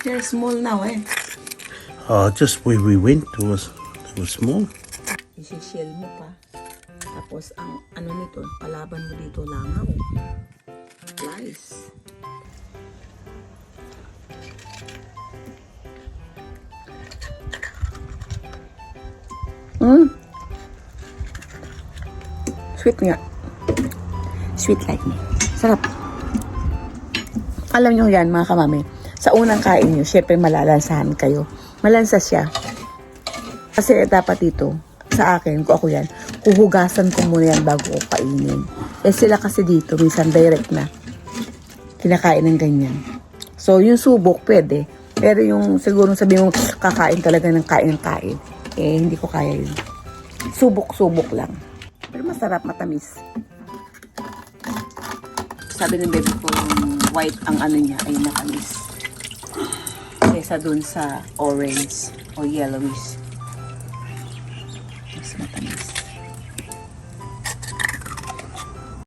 They're small now eh. Oh, just where we went, it was, it was small. Isishell mo pa. Tapos ang ano nito, palaban mo dito langaw. Flies. Mm. Sweet nga. Sweet like me. Sarap. Alam nyo yan mga kamami. Sa unang kain nyo, syempre malalansahan kayo. Malansa siya. Kasi dapat dito, sa akin, kung ako yan, huhugasan ko muna yan bago ko kainin. Eh sila kasi dito, minsan direct na. Kinakain ng ganyan. So, yung subok, pwede. Pero yung siguro sabi mo, kakain talaga ng kain ng kain. Eh, hindi ko kaya yun. Subok-subok lang. Pero masarap, matamis. Sabi ng baby ko, white ang ano niya ay matamis. Kesa dun sa orange o yellowish. Mas matamis.